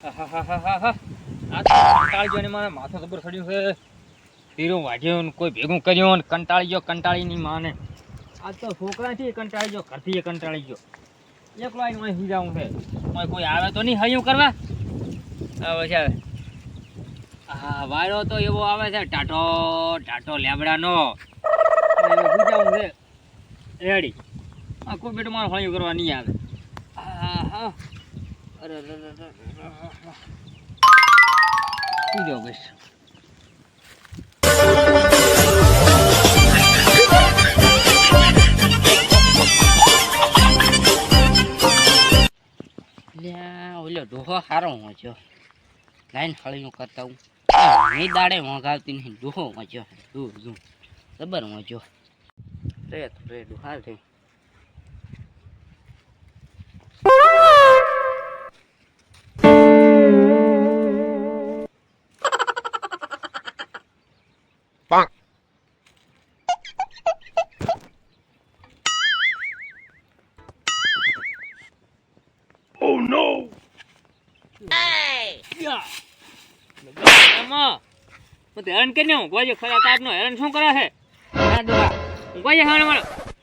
કંટાળી ગયો મારે માથું જબર ચડ્યું છે હીરો વાગ્યો કોઈ ભેગું કર્યો ને કંટાળી ગયો માને આજ તો છોકરાથી કંટાળી ગયો ઘરથી કંટાળી ગયો એકલો આવીને અહીં જાઉં છે કોઈ આવે તો નહીં હૈયું કરવા આવે છે હા વાયરો તો એવો આવે છે ટાટો ટાટો લેબડાનો જાઉં છે રેડી આ કોઈ બેટું મારે કરવા નહીં આવે હા હા અરે જાઓ બસ ઓલો ડોહો સારો વાંચ્યો લાઈન હળીનું કરતા હું નહીં દાડે વાંગાવતી નહીં ડોહો વાંચ્યો દૂર દૂર જબર વાંચ્યો રે તો રે ડોહા રે હેરાન કરીને હું કોઈ ખરા તાપનો હેરાન શું કરે છે? જે ખાવાનું મળે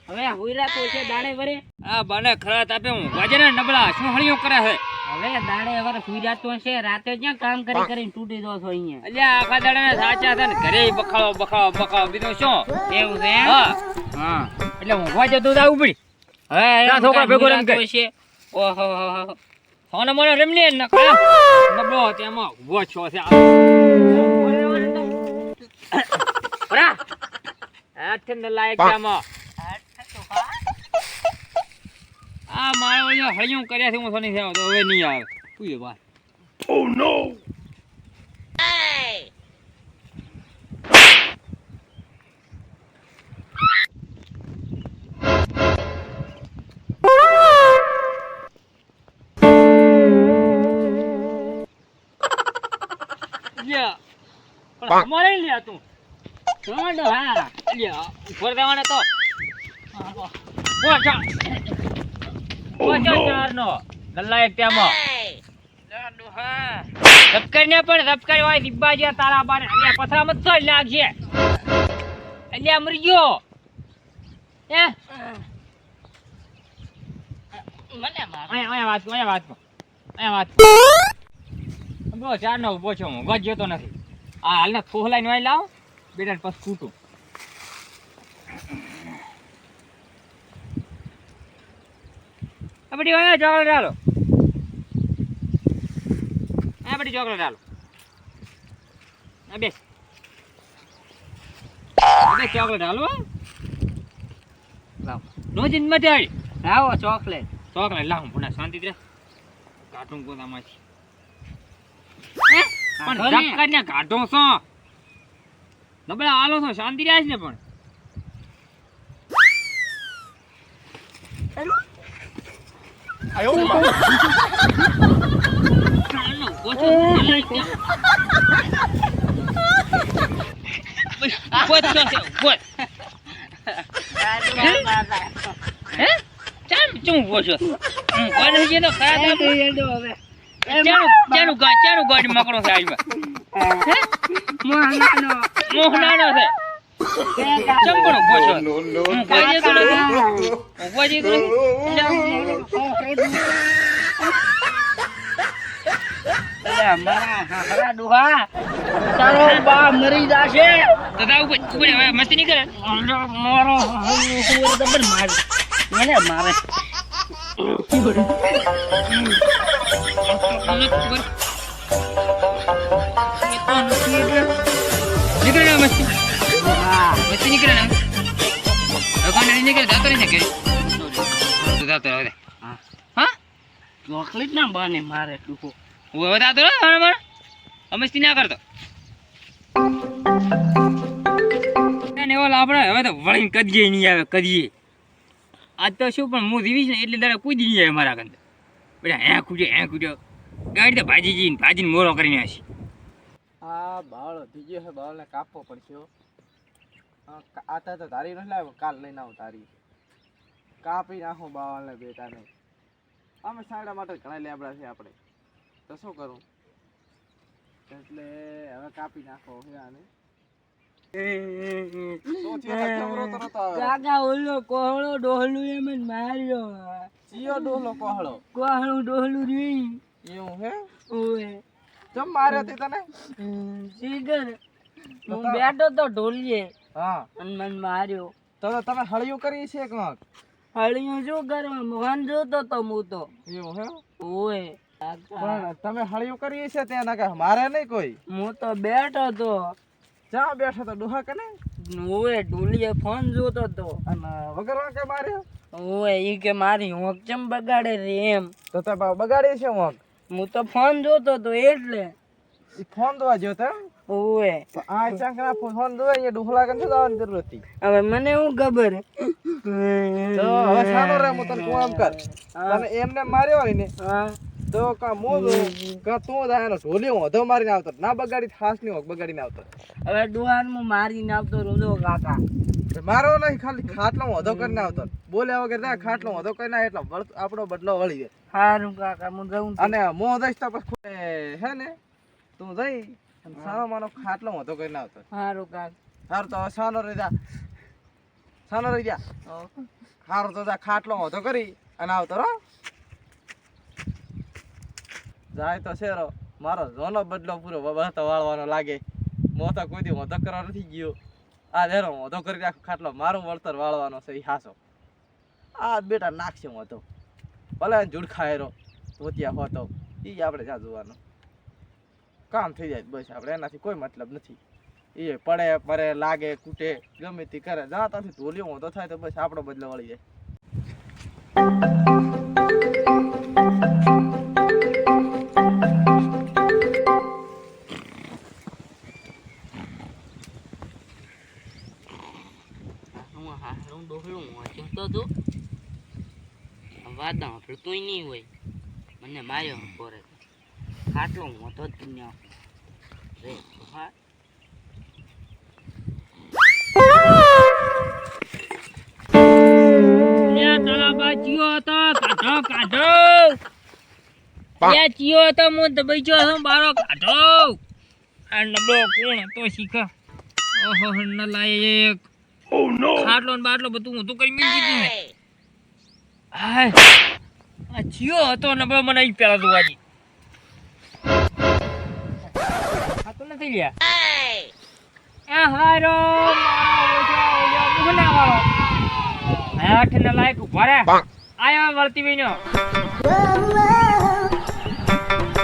હવે હુઈરા તો છે દાડે વરે. આ બને ખરા તાપે હું જે ને નબળા શું હળિયું કરે છે. હવે દાડે વરે હુઈરા તો છે રાતે ક્યાં કામ કરી કરીને તૂટી દો છો અહીંયા? અલ્યા આખા દાડાના સાચા છે ને? ઘરે બખાડો બખાડો બખાડો. બીજું શું? એવું છે હા. હા. એટલે હું જતું તો આવું પડી હવે છોકરા ભેગો રમ કે. છે. ઓહો હો હો. મને રમલી નબળો તેમાં ઊભો છો છે બરા આ ઠંડ લાયક આમાં આ મારો હળિયું કર્યા છે હું સોની થયો તો હવે નહીં આવે. પૂછે વાત. લ્યા અમારે લ્યા તું. હા. ડોહા લ્યા ઉપર જવાને તો. પોચા પોચા ચારનો. લલાયક તેમાં લા ડોહા ધબકાઈને પણ ધબકાઈ હોય દિબ્બા જે તારા બાને અલ્યા પથરામાં તો લાગશે અલ્યા મરી ગયો. હે? મને માર. અહીંયા અહીંયા વાત અહીંયા વાત અહીંયા વાત બો ચાર નો ઊભો છું હું. ગજ જોતો નથી. આ હાલના થોહલાઈને વાય લાવ બેટા પછી કૂટું. આ બધી અહીંયા ચોકલેટ હાલો આ બધી ચોકલેટ હાલો આ બેસ બેસ ચોકલેટ હાલો હો. લાવ. જીન મતે આવી. આવો ચોકલેટ. ચોકલેટ લાવ પુના શાંતિ રહે કાટું હે? પણ કાઢો ને. કાઢો છો નબળા હાલો છો શાંતિ રહ્યા છે ને પણ ચમ ઊભો છો. હે? ચમ ઊભો છો? ચાનું ગાડી મકડો છે આજમાં મોહનાનો છે? ચંપણો ગોછો હું કોઈ જતો નથી. હું કોઈ જતો નથી. મારા હારા ડોહા તારો બા મરી જાશે. દાદા ઉપર ઉપર હવે મસ્તી નહીં કરે? મારો. મને મારે. નીકળે ને મસ્તી? મસ્તી નીકળે ને? અગાને નહીં નીકળે જાતો નહીં શકે જાતો રહે હા. હા? ચોકલેટ ના બાને મારે હું હવે જાતો રહે ના કરતો. હવે તો વળીને કદીએ નહીં આવે કદીએ. આજ તો શું પણ હું જીવીશ ને એટલે તારે કૂદી નહીં આવે મારા કંદ બેટા હે કૂદ્યો હે કૂદ્યો ગાડી તો ભાજી જઈને ભાજીને મોરો કરીને હશે આ બાળ વધી ગયો છે બાવળને કાપવો પડશે આ તા તો તારી નથી લાવ્યો કાલ લઈને આવું તારી કાપી નાખું બાવળને બેટાને. અમે સાડા માટે ઘણા લેબડા છે આપણે. તો શું કરું? એટલે હવે કાપી નાખો હે આને. કાકા ઓલો કોહળો ડોહલું એમ જ માર્યો. ચિયો ડોહલો કોહળો? કોહળું ડોહલું રી એવું હે? ઓએ જમ માર્યો તે તને? સીધર હું બેઠો તો ઢોલીએ. હા. અને મને માર્યો. તો તમે હળિયું કરી છે કંક હળિયું શું કરવા? મોહન જોતો તો હું તો. એવું હે? ઓય. પણ તમે હળિયું કરી છે ત્યાં ના મારે નહીં કોઈ? હું તો બેઠો તો. જા બેઠો તો ડોહા કને? ઓએ ઢોલીએ ફોન જોતો તો. અને વગર કે માર્યો? ઓએ ઈ કે મારી હોંક ચમ બગાડે રે એમ? તો તે બગાડી છે હું હું તો ફોન જોતો તો એટલે. ફોન દોવા જોતો ઓએ આ ચાંકના ફોન દોવા અહીંયા ડુખલા કન જવાની જરૂર હતી હવે મને શું ખબર? તો હવે સાનો રે હું તને કોમ કર. અને એમને માર્યો હોય ને હા. તો કા મો કા તું દાયનો ઢોલી વધો મારીને આવતો. ના બગાડી થાસની હોક બગાડીને આવતો. હવે ડુહાન હું મારીને આવતો રોજો કાકા. મારો નહીં ખાલી ખાટલો વધો કરીને આવતો બોલ્યા વગર ના ખાટલો વધો કરી ના એટલે આપણો બદલો વળી જાય. સારું કાકા હું જઉં અને હું દઈશ તો પછી હે ને? તું જઈ સાનો માનો ખાટલો વધો કરીને આવતો સારું કાકા. સારું તો સાનો રહી જા. સાનો રહી જા. સારું તો જા ખાટલો વધો કરી અને આવતો રો જાય તો શેરો. મારો જોનો બદલો પૂરો બતો વાળવાનો લાગે. મો તો કોઈ દી મોતો કરવા નથી ગયો. આ ધેરો મોધો કરી નાખો, ખાટલો મારું વળતર વાળવાનો છે એ હાસો. આ બેટા નાખશે વધો. ભલે જુડ ખાયરો ધોતિયા હોતો એ આપણે જ્યાં જોવાનું. કામ થઈ જાય બસ આપણે, એનાથી કોઈ મતલબ નથી. એ પડે પડે લાગે, કૂટે, ગમે તે કરે, જ્યાં ત્યાંથી ધોલ્યો હોતો થાય તો બસ આપણો બદલો વળી જાય. હું હારું ડોહલું વાંચતો તો. વાત સાંભળતોય નહીં હોય. મને માર્યો પોરે. ખાટલો મોટો જ ને રે હા. હતો કાઢો કાઢો. ત્યાં ચિયો હતો હું દબાઈ ગયો છું બારો કાઢો. આ નબળો કોણ હતો શીખા? ઓહો નલાયક ખાટલો ને બાટલો બધું હું તો કરી મેલી દીધું ને હાય. આ જીઓ હતો નબળો મને અહીં પેલા જોવાજી આ તો નથી લ્યા. એ હારો મારો વાળો આઠ ને લાયક ઊભા રે આયો વળતી બેનો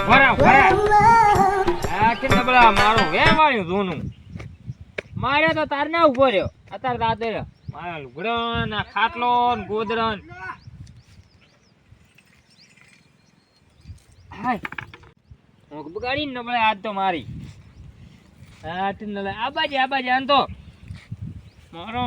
ભરા ભરા આઠ ને બળા મારો વે માર્યું ધોનું. માર્યો તો તાર ના ઊભો રહ્યો. અત્યારે રાતે રહ્યો મારા લુગડન આ ખાટલો ને ગોદરન હાય. હું બગાડી ને નબળે આજ તો મારી. આઠ ને લાય આ બાજે આ બાજે આન તો. મારો